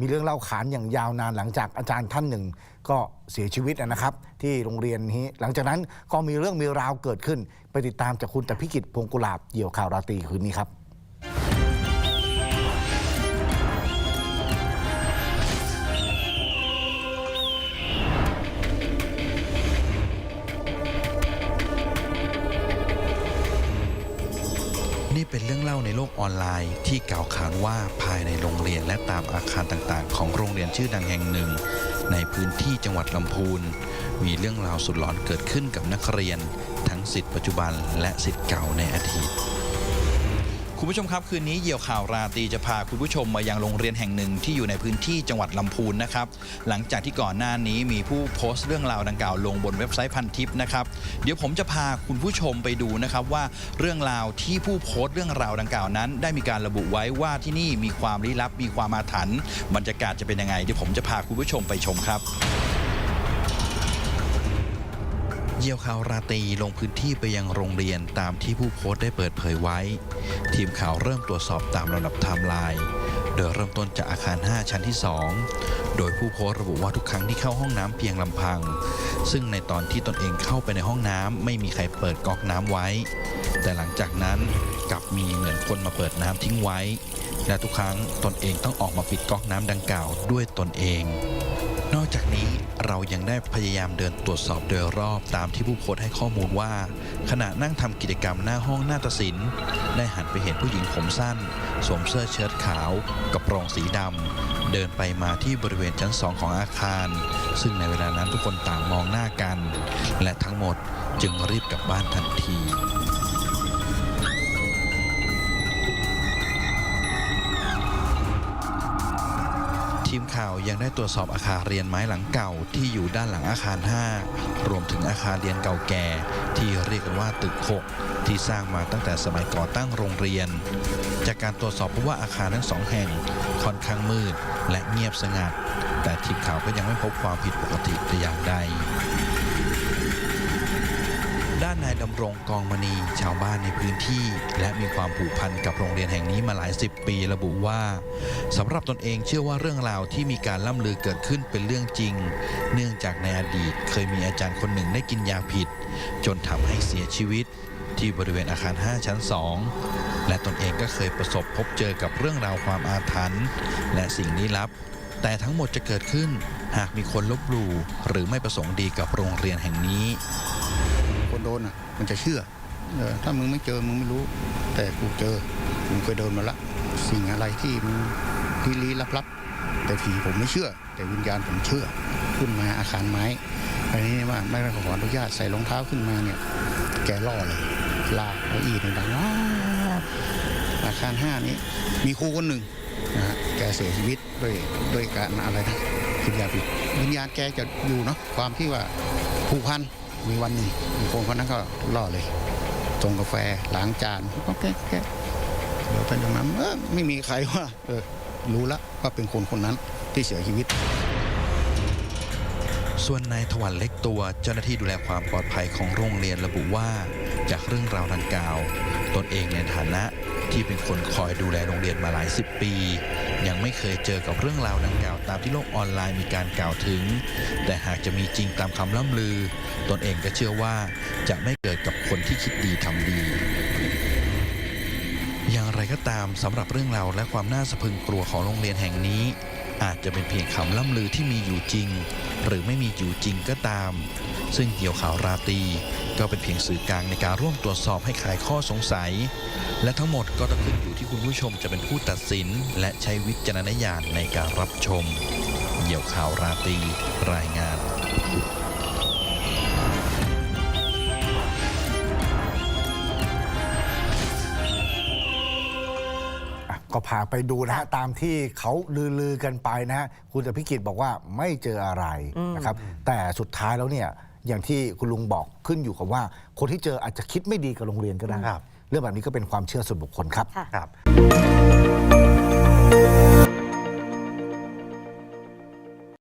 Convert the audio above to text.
มีเรื่องเล่าขานอย่างยาวนานหลังจากอาจารย์ท่านหนึ่ง ก็เสียชีวิตนะครับ ที่โรงเรียนนี้ หลังจากนั้นก็มีเรื่องมีราวเกิดขึ้น ไปติดตามจากคุณแต่พิกิจพงกุลาบเหยี่ยวข่าวราตรีคืนนี้ครับ เป็นเรื่องเล่าในโลกออนไลน์ ที่กล่าวขานว่าภายในโรงเรียนและตามอาคารต่างๆ ของโรงเรียนชื่อดังแห่งหนึ่ง ในพื้นที่จังหวัดลำพูน มีเรื่องราวสุดหลอนเกิดขึ้นกับนักเรียน ทั้งสิทธิ์ปัจจุบันและสิทธิ์เก่าในอดีต คุณผู้ชมครับ คืนนี้เหยี่ยวข่าวราตรีจะพาคุณผู้ชมมายังโรงเรียนแห่งหนึ่งที่อยู่ในพื้นที่จังหวัดลำพูนนะครับ หลังจากที่ก่อนหน้านี้มีผู้โพสต์เรื่องราวดังกล่าวลงบนเว็บไซต์พันทิปนะครับ เดี๋ยวผมจะพาคุณผู้ชมไปดูนะครับว่าเรื่องราวที่ผู้โพสต์เรื่องราวดังกล่าวนั้น ได้มีการระบุไว้ว่าที่นี่มีความลี้ลับ มีความอาถรรพ์บรรยากาศจะเป็นยังไงเดี๋ยวผมจะพาคุณผู้ชมไปชมครับ เยี่ยวข่าวราตรีลงพื้นที่ไปยังโรงเรียนตามที่ผู้โพสต์ได้เปิดเผยไว้ ทีมข่าวเริ่มตรวจสอบตามลำดับไทม์ไลน์โดยเริ่มต้นจากอาคาร 5 ชั้นที่ 2 โดยผู้โพสต์ระบุว่าทุกครั้งที่เข้าห้องน้ำเพียงลำพัง ซึ่งในตอนที่ตนเองเข้าไปในห้องน้ำไม่มีใครเปิดก๊อกน้ำไว้ แต่หลังจากนั้นกลับมีเหมือนคนมาเปิดน้ำทิ้งไว้ และทุกครั้งตนเองต้องออกมาปิดก๊อกน้ำดังกล่าวด้วยตนเอง อกจากนี้เรายังได้พยายามเดินตรวจสอบโดยรอบตามที่ผู้โพสต์ให้ข้อมูลว่า ขณะนั่งทำกิจกรรมหน้าห้องนาฏศิลป์ได้หันไปเห็นผู้หญิงผมสั้น สวมเสื้อเชิ้ตขาวกระโปรงสีดำเดินไปมาที่บริเวณชั้นสองของอาคาร ซึ่งในเวลานั้นทุกคนต่างมองหน้ากัน และทั้งหมดจึงรีบกลับบ้านทันที ทีมข่าวยังได้ตรวจสอบอาคารเรียนไม้หลังเก่าที่อยู่ด้านหลังอาคาร 5 รวมถึงอาคารเรียนเก่าแก่ ที่เรียกกันว่าตึก 6 ที่สร้างมาตั้งแต่สมัยก่อตั้งโรงเรียน จากการตรวจสอบพบว่าอาคารทั้งสองแห่งค่อนข้างมืดและเงียบสงัด แต่ทีมข่าวก็ยังไม่พบความผิดปกติแต่อย่างใด ด้านนายดำรงกองมณีชาวบ้านในพื้นที่ และมีความผูกพันกับโรงเรียนแห่งนี้มาหลายสิบปีระบุว่าสำหรับตนเองเชื่อว่าเรื่องราวที่มีการล่ำลือเกิดขึ้นเป็นเรื่องจริง เนื่องจากในอดีตเคยมีอาจารย์คนหนึ่งได้กินยาผิด จนทำให้เสียชีวิตที่บริเวณอาคาร 5 ชั้น 2 และตนเองก็เคยประสบพบเจอกับเรื่องราวความอาถรรพ์และสิ่งลี้ลับ แต่ทั้งหมดจะเกิดขึ้น หากมีคนลบหลู่หรือไม่ประสงค์ดีกับโรงเรียนแห่งนี้ คนโดนอะ มันจะเชื่ออถ้ามึงไม่เจอมึงไม่รู้ แต่กูเจอมึงเคยโดนมาละ สิ่งอะไรที่มันลี้ลี้ลับลับๆแต่ผีผมไม่เชื่อ แต่วิญญาณผมเชื่อ ขึ้นมาอาคารไม้อันนี้ว่าไม่ได้ขออนุญาตใส่รองเท้าขึ้นมาเนี่ย แกล่อเลยลากเก้าอี้ในดังว้าวอาคารห้านี้ มีครูคนหนึ่งนะฮะแกเสียชีวิตด้วยด้วยการอะไรนะกินยาผิดวิญญาณแกจะอยู่เนาะความที่ว่าผูกพัน มีวันหนึ่งคนคนนั้นก็ล่อเลยส่งกาแฟล้างจานก็แก๊กแก๊กเดี๋ยวไปตรงนั้นเออไม่มีใครว่าเออรู้ละว่าเป็นคนคนนั้นที่เสียชีวิต ส่วนนายถวันเล็กตัวเจ้าหน้าที่ดูแลความปลอดภัยของโรงเรียนระบุว่า จากเรื่องราวดังกล่าว ตนเองในฐานะ ที่เป็นคนคอยดูแลโรงเรียนมาหลายสิบปี ยังไม่เคยเจอกับเรื่องราวดังกล่าวตามที่โลกออนไลน์มีการกล่าวถึง แต่หากจะมีจริงตามคำล่ำลือ ตนเองก็เชื่อว่าจะไม่เกิดกับคนที่คิดดีทำดีอย่างไรก็ตามสำหรับเรื่องราวและความน่าสะพึงกลัวของโรงเรียนแห่งนี้ อาจจะเป็นเพียงคำล่ำลือที่มีอยู่จริง หรือไม่มีอยู่จริงก็ตาม ซึ่งเกี่ยวข่าวราตรีก็เป็นเพียงสื่อกลางในการร่วมตรวจสอบให้คลายข้อสงสัย และทั้งหมดก็ต้องขึ้นอยู่ที่คุณผู้ชมจะเป็นผู้ตัดสิน และใช้วิจารณญาณในการรับชม เกี่ยวข่าวราตรีรายงาน ก็พาไปดูนะฮะตามที่เขาลือๆกันไปนะฮะคุณอภิกิจบอกว่าไม่เจออะไรนะครับ แต่สุดท้ายแล้วเนี่ยอย่างที่คุณลุงบอกขึ้นอยู่กับว่า คนที่เจออาจจะคิดไม่ดีกับโรงเรียนก็ได้ครับเรื่องแบบนี้ก็เป็นความเชื่อส่วนบุคคลครับค่ะครับ